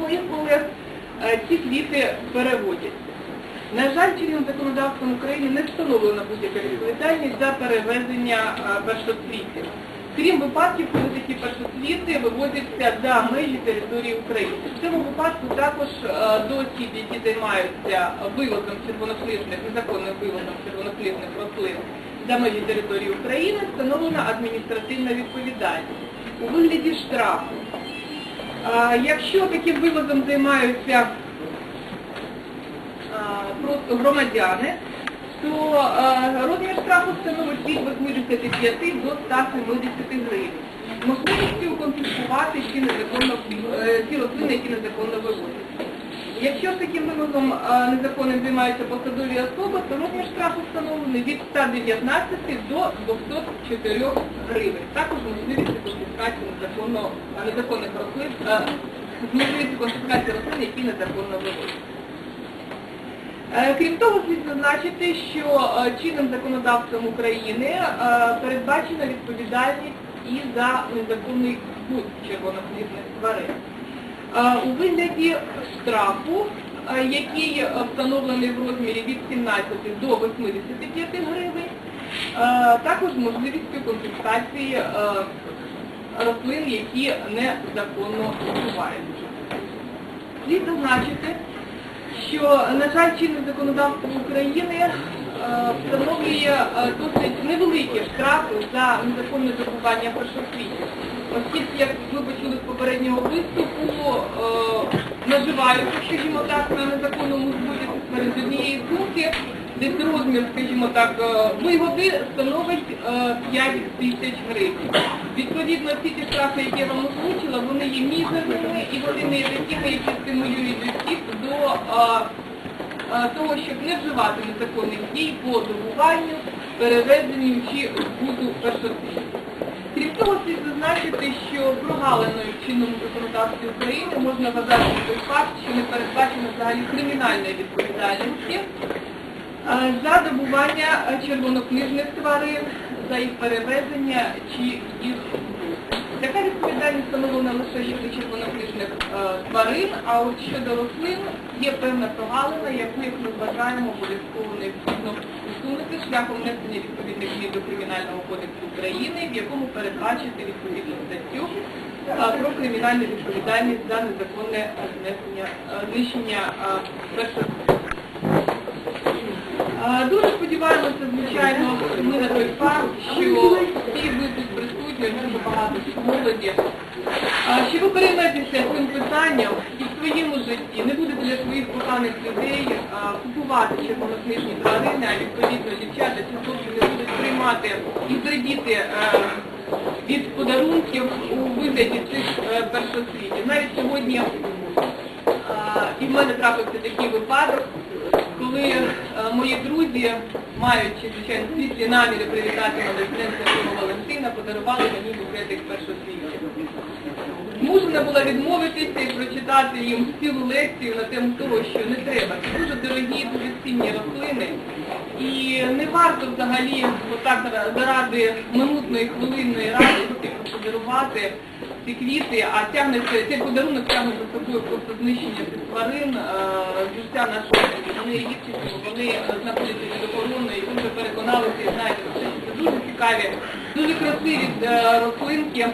колег, ці квіти переводяться. На жаль, чинним законодавством України не встановлена будь-яка відповідальність за перевезення е, першоцвітів. Крім випадків, коли такі першоцвіти вивозяться за межі території України. В цьому випадку також е, до осіб, які займаються вивозом червоноплівних, незаконним вивозом червоноплівних рослин за межі території України, встановлена адміністративна відповідальність у вигляді штрафу. Якщо таким вивозом займаються просто громадяни, то розмір штрафу становить від 85 до 170 гривень. Можливістю конфіскувати ці е, ці рослини, які незаконно вивозяться. Якщо ж таким вивозом незаконним займаються посадові особи, то розмір штрафу встановлений від 119 до 204 гривень. Також можливість конфіскації незаконно, незаконних рослин, можливість конфіскації рослин, які незаконно вивозяться. Е, Крім того, слід зазначити, що е, чинним законодавством України е, передбачена відповідальність і за незаконний збут червоноплідних тварин. У вигляді штрафу, який е, встановлений в розмірі від 17 до 85 гривень, також можливістю конфіскації е, рослин, які незаконно вживаються. Слід зазначити, що, на жаль, чинне законодавство України встановлює е, досить невеликі штрафи за незаконне забування першосвітів. Оскільки, як ви почули з попереднього виступу, е, наживаються, скажімо так, на незаконному збуті з однієї сумки, десь розмір, скажімо так, е, вигоди становить е, 5 тисяч гривень. Відповідно, всі ті штрафи, які я вам озвучила, вони є мізерними і вони не такими, які стимулюють до того, щоб не вживати незаконних дій по добуванню, перевезенню чи збуту першоцвітів. Крім того, слід зазначити, що прогалиною в чинному законодавстві України можна вважати той факт, що не передбачено взагалі кримінальної відповідальності е, за добування е, червонокнижних тварин, за їх перевезення чи їх. Така відповідальність встановлена лише щодо червонокнижних е, тварин, а от щодо рослин є певна прогалина, яку, як ми вважаємо, обов'язково необхідно усунути шляхом внесення відповідних змін до Кримінального кодексу України, в якому передбачити відповідну статтю е, про кримінальну відповідальність за незаконне знесення, е, знищення Е, Дуже сподіваємося, звичайно, ми на той факт, що ви тут присутні, дуже багато молоді, що ви перейметеся цим питанням і в своєму житті? Не будете для своїх коханих людей купувати червонокнижні тварини, а відповідно дівчата чи хлопці не будуть приймати і зрадіти е, від подарунків у вигляді цих е, першосвітів. Навіть сьогодні І в мене трапився такий випадок, мої друзі, маючи, звичайно, світлі наміри привітати мене з Днем Святого Валентина, подарували мені букетик першосвітів. Змушена була відмовитися і прочитати їм цілу лекцію на тему того, що не треба. Це дуже дорогі, дуже цінні рослини. І не варто взагалі отак заради минутної хвилинної радості подарувати ці квіти, а тягнеться, цей подарунок тягне за собою просто знищення цих тварин, е, життя нашого світу. Вони є вони е, знаходяться під охороною, і ви вже переконалися і знаєте, що це дуже цікаві, дуже красиві е, рослинки.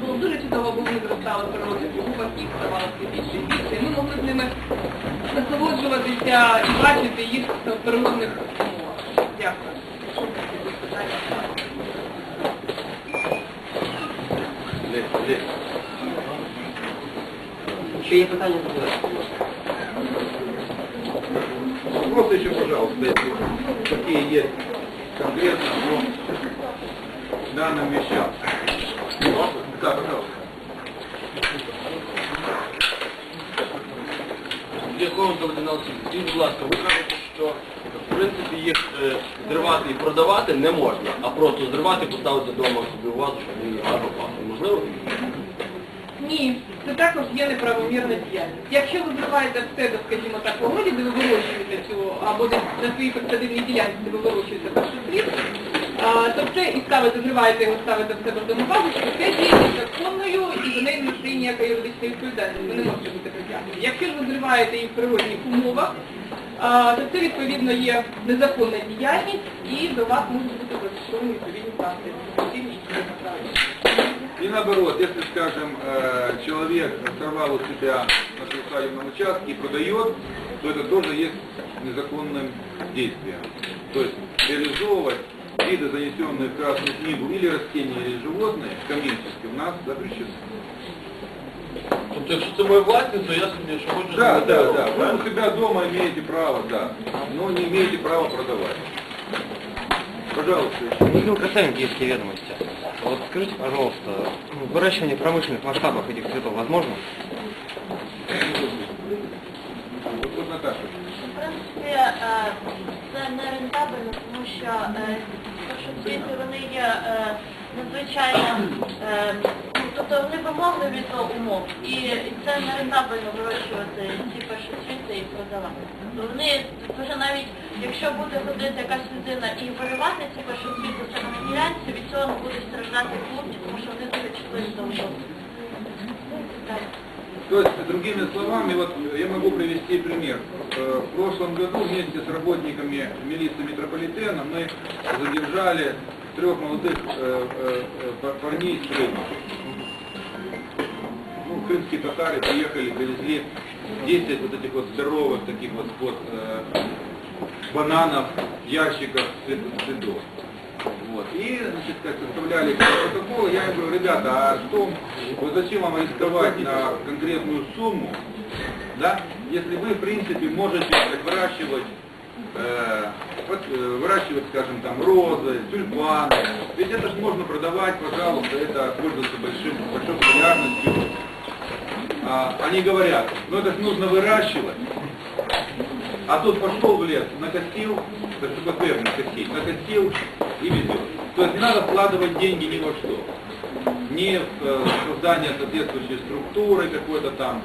Було дуже чудово, бо вони зростали в природі в губах, їх ставало все більше і більше. Ми могли з ними насолоджуватися і бачити їх в природних умовах. Дякую. Питання. Ще є питання? Просто еще, пожалуйста, если какие есть конкретно по данным вещам. Да, пожалуйста. Дякую, Володимир Олексійович. Будь ласка, ви кажете, що принципі їх е, зривати і продавати не можна, а просто зривати, поставити вдома собі у вазу, щоб вони гарно пахли. Можливо? Ні, це також є неправомірна діяльність. Якщо ви зриваєте в себе, скажімо так, в огороді, де ви вирощуєте цю, або десь на своїй посадивній ділянці, де ви вирощуєте першоцвіт, а, то це і ставите, зриваєте його, ставите в себе в домовазочку, це є незаконною і за нею не стоїть ніяка юридична відповідальність, ви не можете бути притягнені. Якщо ж ви зриваєте їх в природних умовах, то це відповідно є незаконна діяльність і до вас можуть бути застосовані відповідні санкції. адміністративні і кримінальні. И наоборот, если, скажем, э, человек сорвал у себя на приусадебном участке и продает, то это тоже есть незаконным действием. То есть реализовывать виды, занесенные в Красную книгу, или растения, или животные, коммерчески у нас запрещено. Тобто, якщо це моя власність, то я собі що хочу, Да, що да, роблю, да. Вы правильно? у себя дома имеете право, да, но не имеете права продавать. Пожалуйста, еще. Михаил Красавин, Киевские ведомости. Вот скажите, пожалуйста, выращивание в промышленных масштабах этих цветов возможно? Вот, вот Наташа. В принципі, е, це не рентабельно, тому що е, першоцвіти вони є е, надзвичайно, е, ну, тобто вони вимогливі до умов. І це не рентабельно вирощувати ці першоцвіти і продавати. Тобто вони дуже навіть, якщо буде ходити якась людина і виривати ці першоцвіти в себе на ділянці, від цього не будуть страждати хлопці, тому що вони дуже чутливі до умов. Так. То есть, другими словами, вот я могу привести пример. Э, В прошлом году вместе с работниками милиции метрополитена мы задержали трех молодых э, э, э, пар- парней с Крыма. Крымские татары приехали, привезли 10 вот этих вот здоровых таких вот, вот э, бананов, ящиков цвет- цветов. Вот. И, значит, как составляли протокол, я им говорю, ребята, а что, вот зачем вам рисковать на конкретную сумму, да, если вы, в принципе, можете выращивать, э, вот, э, выращивать, скажем, там, розы, тюльпаны, ведь это же можно продавать, пожалуйста, это пользуется большим. А, они говорят, ну это нужно выращивать, а тут пошел в лес, накосил, чтобы фермер косить, накосил и везет. То есть не надо вкладывать деньги ни во что. Ни в э, создание соответствующей структуры какой-то там,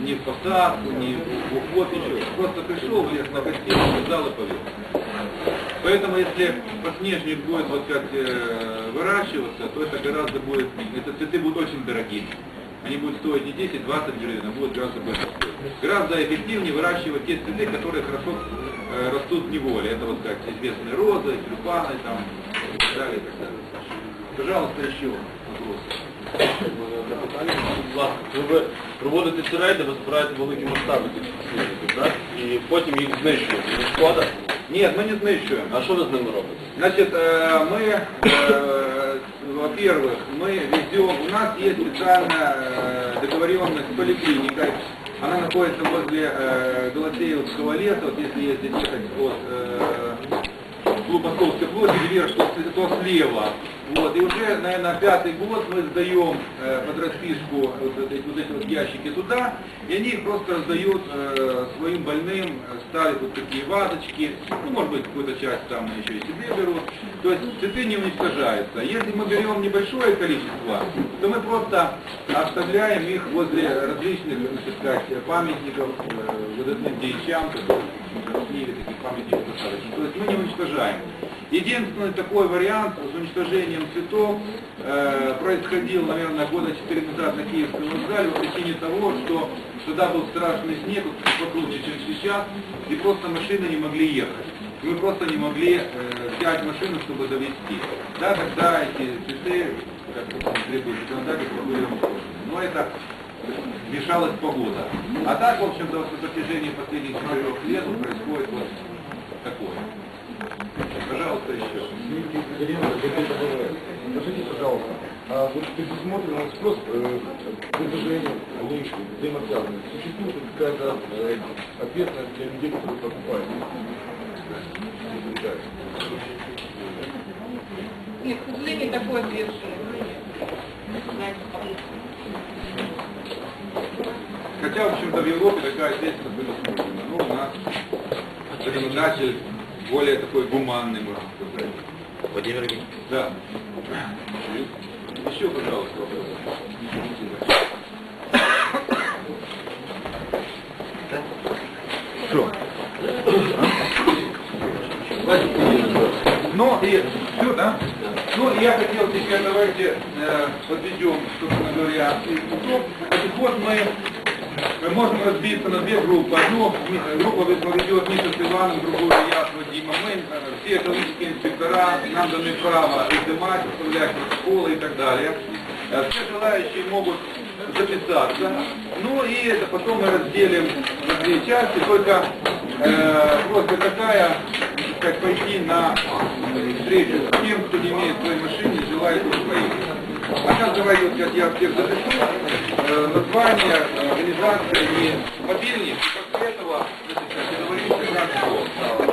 ни в посадку, ни в уход, ничего. Просто пришел в лес, накосил, сказал и повез. Поэтому если подснежник будет вот как э, выращиваться, то это гораздо будет, это цветы будут очень дорогими Они будут стоить не 10-20 гривен, а будут гораздо больше стоить. Гораздо эффективнее выращивать те цветы, которые хорошо э, растут в неволе. Это вот как известные розы, тюльпаны там, и так далее, и так далее. Пожалуйста, еще вопросы. Будь ласка, коли ви проводите ці рейди, ви збираєте великі масштаби цих дослідників, так? І потім їх знищуєте. Не шкода? Нет, мы не знищуем. А що ви з ними робите? Значит, э, мы, э, во-первых, мы везем, у нас есть специальная э, договоренность с поликлиникой. Она находится возле э, Галатеевского леса, вот если ездить ехать от э, Глубоковской площади вверх, то, то слева. Вот, и уже, наверное, пятый год мы сдаем э, под расписку вот, эти, вот эти вот ящики туда, и они их просто раздают э, своим больным, э, ставят вот такие вазочки, ну, может быть, какую-то часть там еще и себе берут. То есть цветы не уничтожаются. Если мы берем небольшое количество, то мы просто оставляем их возле различных, так сказать, памятников э, выдатным деячам, которые в Киеве таких. То есть мы не уничтожаем. Единственный такой вариант с уничтожением цветов э, происходил, наверное, года 4 назад на Киевском вокзале по причине того, что тогда был страшный снег, покруче, чем сейчас, и просто машины не могли ехать. Мы просто не могли э, взять машину, чтобы довести. Да, тогда эти цветы, как требует законодательство, были. Но это мешалась погода. А так, в общем-то, на протяжении последних четырех лет происходит вот такое. Пожалуйста, еще. Скажите, пожалуйста, а вот предусмотрен спрос э, предложения лучше, взаимосвязанных. Существует ли какая-то э, ответственность для людей, которые покупают? Нет, к сожалению, такой ответственности. Хотя, в общем-то, в Европе такая ответственность предусмотрена. Ну, у нас законодатель более такой гуманный, можно сказать. Владимир Ильич. Да. Еще, пожалуйста, вопрос. Что? Ну и все, да? Ну, я хотел теперь, давайте э, подведем, собственно говоря, итог. Значит, вот мы, мы можем разбиться на две группы. Одну ми- группу поведет Миша с Иваном, другую я с Вадимом. Мы, э, все экологические инспектора, нам даны право изымать, управлять школы и так далее. Э, Все желающие могут записаться. Ну и это потом мы разделим на две части. Только э, просто какая, как пойти на э, встречу с тем, кто не имеет своей машины и желает его поехать. А сейчас давайте, вот, как я всех запишу, э, название, э, организация и мобильник. И после этого, значит, договоримся, как что.